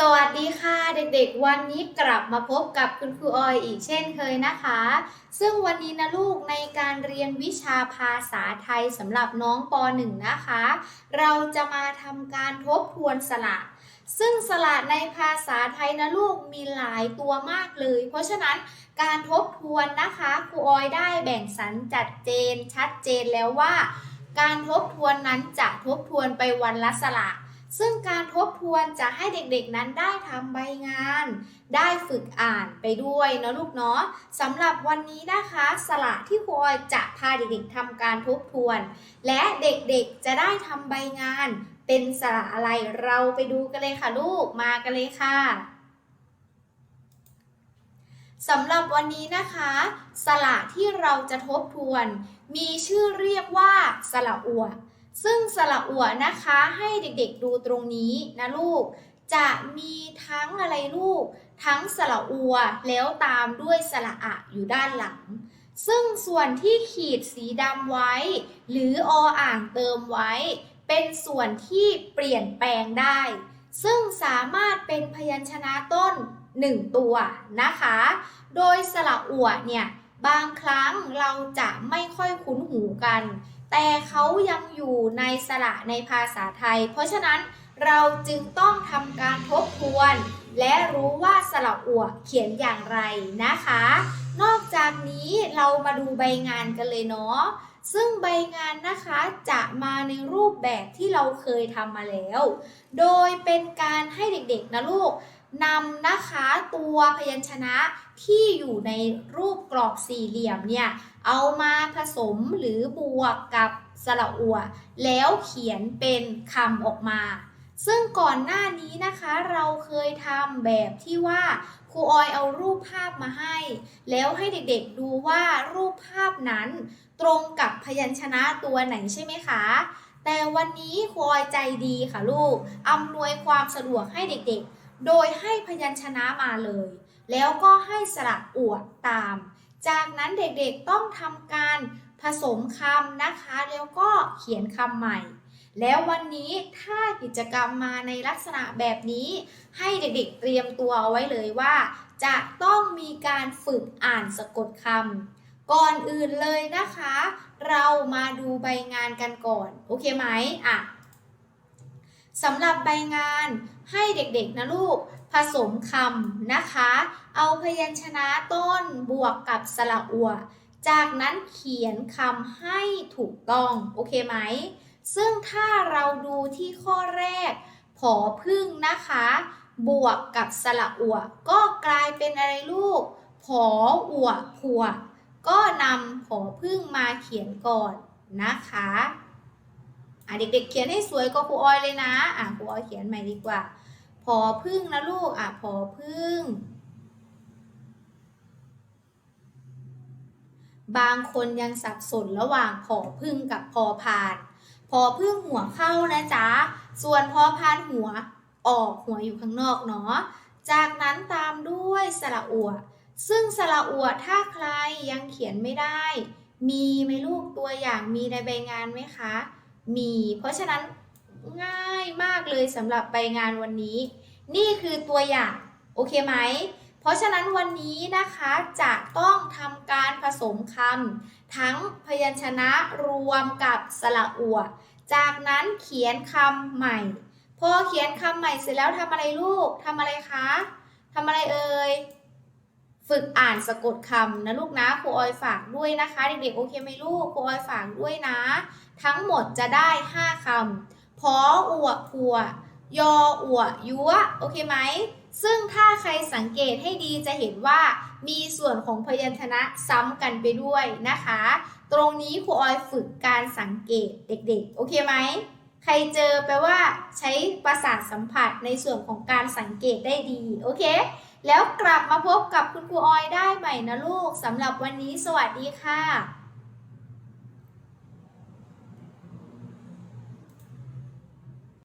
สวัสดีค่ะเด็กๆ วันนี้กลับมาพบกับคุณครูออยอีกเช่นเคยนะคะ ซึ่งวันนี้นะลูกในการเรียนวิชาภาษาไทยสำหรับน้องป .1 นะคะ เราจะมาทำการทบทวนสระซึ่งสระในภาษาไทยนะลูกมีหลายตัวมากเลย เพราะฉะนั้นการทบทวนนะคะครูออยได้แบ่งสรรจัดเจนชัดเจนแล้วว่า การทบทวนนั้นจะทบทวนไปวันละสระ ซึ่งการทบทวนจะให้เด็กๆนั้นได้ทำใบงาน ได้ฝึกอ่านไปด้วยเนาะลูกเนาะสำหรับวันนี้นะคะสระที่ครูอยจะพาเด็กๆทำการทบทวน และเด็กๆจะได้ทำใบงาน เป็นสระอะไรเราไปดูกันเลยค่ะลูกมากันเลยค่ะสำหรับวันนี้นะคะสระที่เราจะทบทวน มีชื่อเรียกว่าสระอัว ซึ่งสระอัวนะคะให้เด็กๆดูตรงนี้นะลูก จะมีทั้งอะไรลูก ทั้งสระอัวแล้วตามด้วยสระอะอยู่ด้านหลัง ซึ่งส่วนที่ขีดสีดำไว้ หรือออ่างเติมไว้ เป็นส่วนที่เปลี่ยนแปลงได้ ซึ่งสามารถเป็นพยัญชนะต้น 1 ตัวนะคะ โดยสระอัวเนี่ยบางครั้งเราจะไม่ค่อยคุ้นหูกัน แต่เขายังอยู่ในสระในภาษาไทย เพราะฉะนั้นเราจึงต้องทำการทบทวน และรู้ว่าสระอัวเขียนอย่างไรนะคะ นอกจากนี้เรามาดูใบงานกันเลยเนาะซึ่งใบงานนะคะจะมาในรูปแบบที่เราเคยทำมาแล้ว โดยเป็นการให้เด็กๆนะลูก นำนะคะตัวพยัญชนะที่อยู่ในรูปกรอบสี่เหลี่ยมเนี่ยเอามาผสมหรือบวกกับสระอัว แล้วเขียนเป็นคำออกมา ซึ่งก่อนหน้านี้นะคะเราเคยทำแบบที่ว่าครูออยเอารูปภาพมาให้ แล้วให้เด็กๆดูว่ารูปภาพนั้น ตรงกับพยัญชนะตัวไหนใช่ไหมคะแต่วันนี้ครูออยใจดีค่ะลูกอำนวยความสะดวกให้เด็กๆ โดยให้พยัญชนะมาเลย แล้วก็ให้สระอวดตาม จากนั้นเด็กๆต้องทำการผสมคำนะคะ แล้วก็เขียนคำใหม่ แล้ววันนี้ถ้ากิจกรรมมาในลักษณะแบบนี้ ให้เด็กๆเตรียมตัวเอาไว้เลยว่า จะต้องมีการฝึกอ่านสะกดคำก่อนอื่นเลยนะคะ เรามาดูใบงานกันก่อน โอเคไหมอะ สำหรับใบงานให้เด็กๆนะลูก ผสมคำนะคะ เอาพยัญชนะต้นบวกกับสระอัว จากนั้นเขียนคำให้ถูกต้อง โอเคไหม ซึ่งถ้าเราดูที่ข้อแรก ผอพึ่งนะคะ บวกกับสระอัว ก็กลายเป็นอะไรลูก ผออัวผัว ก็นำผอพึ่งมาเขียนก่อนนะคะอะ เด็กๆเขียนให้สวยก็ครูออยเลยนะ อะครูออยเขียนใหม่ดีกว่าผอพึ่งนะลูก อะผอพึ่ง บางคนยังสับสนระหว่างผอพึ่งกับพอพาน พอพึ่งหัวเข้านะจ๊ะ ส่วนพอพานหัวออกหัวอยู่ข้างนอกเนาะ จากนั้นตามด้วยสระอัว ซึ่งสระอัวถ้าใครยังเขียนไม่ได้ มีไหมลูกตัวอย่างมีในใบงานไหมคะ มี เพราะฉะนั้นง่ายมากเลยสำหรับใบงานวันนี้ นี่คือตัวอย่าง โอเคไหม เพราะฉะนั้นวันนี้นะคะจะต้องทำการผสมคำทั้งพยัญชนะรวมกับสระอัว จากนั้นเขียนคำใหม่ พอเขียนคำใหม่เสร็จแล้วทำอะไรลูกทำอะไรคะทำอะไรเอ่ย ฝึกอ่านสะกดคำนะลูกนะครูออยฝากด้วยนะคะเด็กๆโอเคไหมลูกครูออยฝากด้วยนะ ทั้งหมดจะได้ 5คำพออวบพัวยออวยัวโอเคไหมซึ่งถ้าใครสังเกตให้ดีจะเห็นว่ามีส่วนของพยัญชนะซ้ำกันไปด้วยนะคะ ตรงนี้ครูออยฝึกการสังเกตเด็กๆ โอเคไหม ใครเจอแปลว่าใช้ประสาทสัมผัสในส่วนของการสังเกตได้ดี โอเค แล้วกลับมาพบกับคุณครูออยได้ใหม่นะลูกสำหรับวันนี้สวัสดีค่ะ